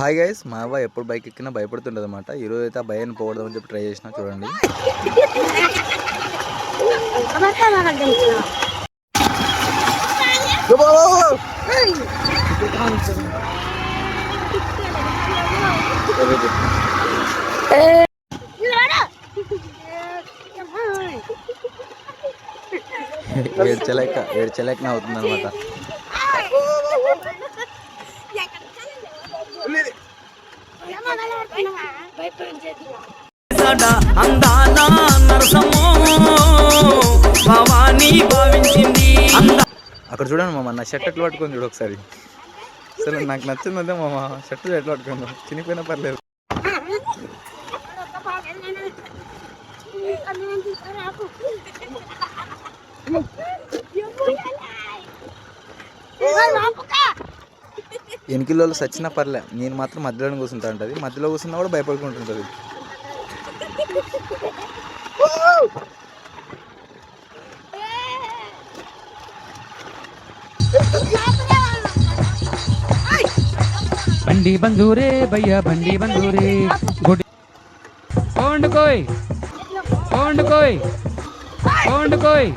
Hi guys మా అవ్వ ఎప్పుడు బైక్ ఎక్కినా భయపడుతుంటుంది అనమాట ఈరోజు అయితే ఆ భయాన్ని పోగొడదామని చెప్పి ట్రై చేసిన చూడండి. ఏడ్చలేక ఏడ్చలేక అవుతుంది అనమాట భవానీ భావించింది. అక్కడ చూడండి మామ నా షర్ట్ ఎట్లా పట్టుకొని చూడు ఒకసారి. అసలు నాకు నచ్చింది అదే మామ షర్ట్ ఎట్లా పట్టుకుందో? చినిపోయినా పర్లేదు. ఎన్ని సచ్చినా పర్లే. నేను మాత్రం మధ్యలో కూర్చుంటా ఉంటుంది. మధ్యలో కూర్చున్నా కూడా భయపడుకుంటుంటుంది బండి బందూరే భయ్యా బండి బందూరే గుడి కోండుకోయ్ కోండుకోయ్ కోండుకోయ్